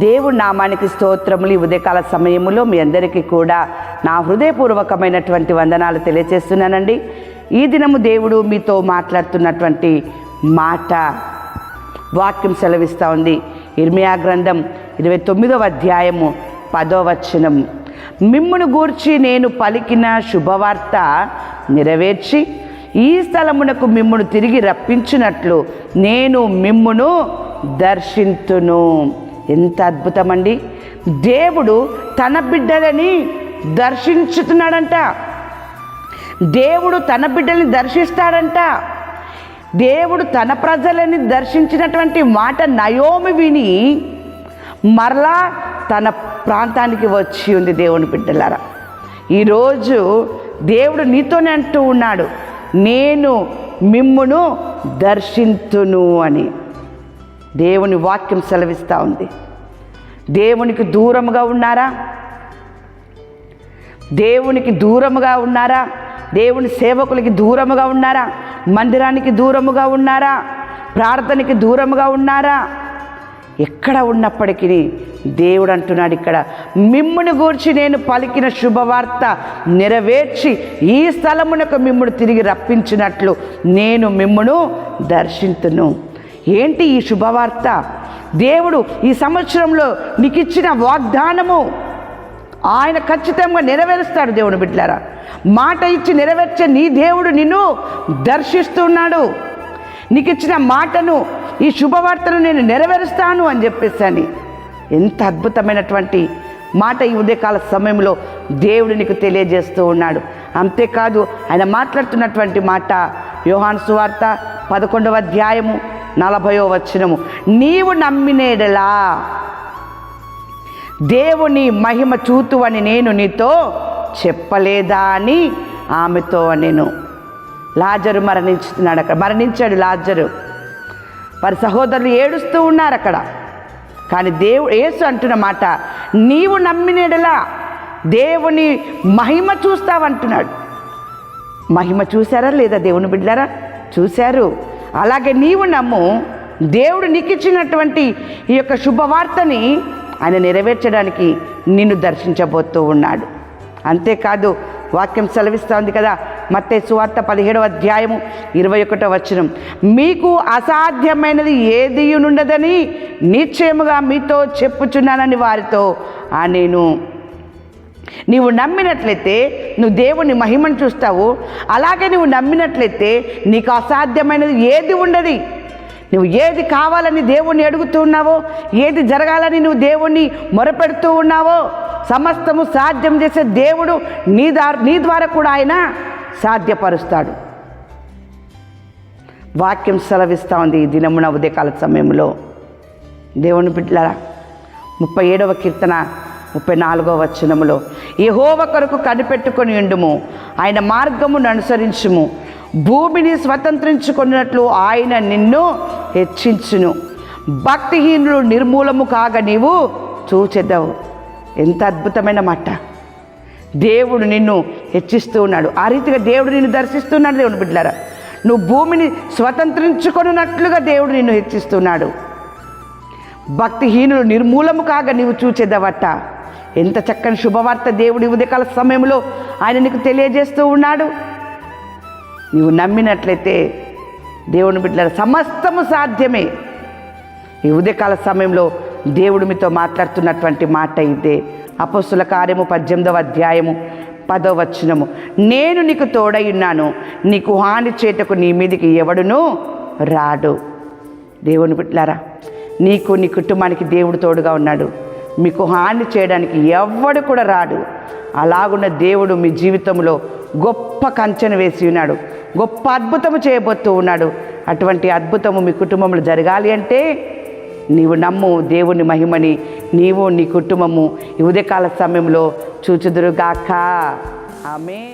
దేవుడి నామానికి స్తోత్రములు ఈ ఉదయకాల సమయంలో మీ అందరికీ కూడా నా హృదయపూర్వకమైనటువంటి వందనాలు తెలియజేస్తున్నానండి. ఈ దినము దేవుడు మీతో మాట్లాడుతున్నటువంటి మాట వాక్యం సెలవిస్తూ ఉంది. ఇర్మియా గ్రంథం ఇరవై తొమ్మిదవ అధ్యాయము పదో వచనం. మిమ్మును గూర్చి నేను పలికిన శుభవార్త నెరవేర్చి ఈ స్థలమునకు మిమ్మును తిరిగి రప్పించినట్లు నేను మిమ్మును దర్శింతును. ఎంత అద్భుతమండి. దేవుడు తన బిడ్డలని దర్శించుతున్నాడంట. దేవుడు తన బిడ్డల్ని దర్శిస్తాడంట. దేవుడు తన ప్రజలని దర్శించినటువంటి మాట నయోమి విని మరలా తన ప్రాంతానికి వచ్చి ఉంది దేవుని బిడ్డలారా. ఈరోజు దేవుడు నీతోనే అంటూ ఉన్నాడు నేను మిమ్మును దర్శింతును అని. దేవుని వాక్యం సెలవిస్తూ ఉంది. దేవునికి దూరముగా ఉన్నారా? దేవునికి దూరముగా ఉన్నారా? దేవుని సేవకులకి దూరముగా ఉన్నారా? మందిరానికి దూరముగా ఉన్నారా? ప్రార్థనకి దూరముగా ఉన్నారా? ఎక్కడ ఉన్నప్పటికీ దేవుడు అంటున్నాడు ఇక్కడ మిమ్ముని గూర్చి నేను పలికిన శుభవార్త నెరవేర్చి ఈ స్థలమునకు మిమ్మును తిరిగి రప్పించినట్లు నేను మిమ్మును దర్శింతును. ఏంటి ఈ శుభవార్త? దేవుడు ఈ సంవత్సరంలో నీకు ఇచ్చిన వాగ్దానము. ఆయన ఖచ్చితంగా నెరవేరుస్తాడు దేవుని బిడ్డలారా. మాట ఇచ్చి నెరవేర్చే నీ దేవుడు నిన్ను దర్శిస్తున్నాడు. నీకు ఇచ్చిన మాటను ఈ శుభవార్తను నేను నెరవేరుస్తాను అని చెప్పేసాని ఎంత అద్భుతమైనటువంటి మాట ఈ ఉదయకాల సమయంలో దేవుడు నీకు తెలియజేస్తూ ఉన్నాడు. అంతేకాదు ఆయన మాట్లాడుతున్నటువంటి మాట యోహాను సువార్త పదకొండవ అధ్యాయము నలభయో వచనము. నీవు నమ్మినేడలా. దేవుని మహిమ చూతు అని నేను నీతో చెప్పలేదా అని ఆమెతో నేను. లాజరు మరణించుతున్నాడు అక్కడ. మరణించాడు లాజరు. వారి సహోదరులు ఏడుస్తూ ఉన్నారు అక్కడ. కానీ దేవుడు ఏసు అంటున్న మాట నీవు నమ్మినేడలా. దేవుని మహిమ చూస్తావంటున్నాడు. మహిమ చూశారా లేదా దేవుని బిడ్డారా చూశారు. అలాగే నీవు నమ్ము దేవుడు నీకు ఇచ్చినటువంటి ఈ యొక్క శుభవార్తని ఆయన నెరవేర్చడానికి నిన్ను దర్శించబోతూ ఉన్నాడు. అంతేకాదు వాక్యం సెలవిస్తోంది కదా మత్తే సువార్త పదిహేడవ అధ్యాయము ఇరవై ఒకటో వచనం. మీకు అసాధ్యమైనది ఏది ఉండదని నిశ్చయముగా మీతో చెప్పుచున్నానని వారితో ఆ నేను నీవు నమ్మినట్లయితే నువ్వు దేవుని మహిమను చూస్తావు. అలాగే నువ్వు నమ్మినట్లయితే నీకు అసాధ్యమైనది ఏది ఉండదు. నువ్వు ఏది కావాలని దేవుణ్ణి అడుగుతూ ఉన్నావో ఏది జరగాలని నువ్వు దేవుణ్ణి మొరపెడుతూ ఉన్నావో సమస్తము సాధ్యం చేసే దేవుడు నీ ద్వారా నీ ద్వారా కూడా ఆయన సాధ్యపరుస్తాడు. వాక్యం సెలవిస్తూ ఉంది ఈ దినమున ఉదయకాల సమయంలో. దేవుని బిడ్డల ముప్పై ఏడవ కీర్తన ముప్పై నాలుగో వచనములో యహోవ కొరకు కనిపెట్టుకొని ఉండుము ఆయన మార్గమును అనుసరించుము భూమిని స్వతంత్రించుకున్నట్లు ఆయన నిన్ను హెచ్చించును. భక్తిహీనులు నిర్మూలము కాగా నీవు చూచెదవు. ఎంత అద్భుతమైన మాట. దేవుడు నిన్ను హెచ్చిస్తూ ఉన్నాడు. ఆ రీతిగా దేవుడు నిన్ను దర్శిస్తున్నాడు దేవుని బిడ్డలారా. నువ్వు భూమిని స్వతంత్రించుకొనున్నట్లుగా దేవుడు నిన్ను హెచ్చిస్తున్నాడు. భక్తిహీనులు నిర్మూలము కాగా నీవు చూచేదవట. ఎంత చక్కని శుభవార్త దేవుడి ఉదయకాల సమయంలో ఆయన నీకు తెలియజేస్తూ ఉన్నాడు. నీవు నమ్మినట్లయితే దేవుని బిడ్డల సమస్తము సాధ్యమే. ఈ ఉదయకాల సమయంలో దేవుడు మీతో మాట్లాడుతున్నటువంటి మాట ఇదే. అపస్సుల కార్యము పద్దెనిమిదవ అధ్యాయము పదో వచనము. నేను నీకు తోడయున్నాను నీకు హాని చేటకు నీ మీదికి ఎవడును రాడు. దేవుని బిడ్డలారా నీకు నీ కుటుంబానికి దేవుడు తోడుగా ఉన్నాడు. మీకు హాని చేయడానికి ఎవ్వడు కూడా రాడు. అలాగున్న దేవుడు మీ జీవితంలో గొప్ప కంచెను వేసి ఉన్నాడు. గొప్ప అద్భుతము చేయబోతూ ఉన్నాడు. అటువంటి అద్భుతము మీ కుటుంబంలో జరగాలి అంటే నీవు నమ్ము దేవుని మహిమని. నీవు నీ కుటుంబము ఈ ఉదయకాల సమయంలో చూచుదురుగాక. ఆమె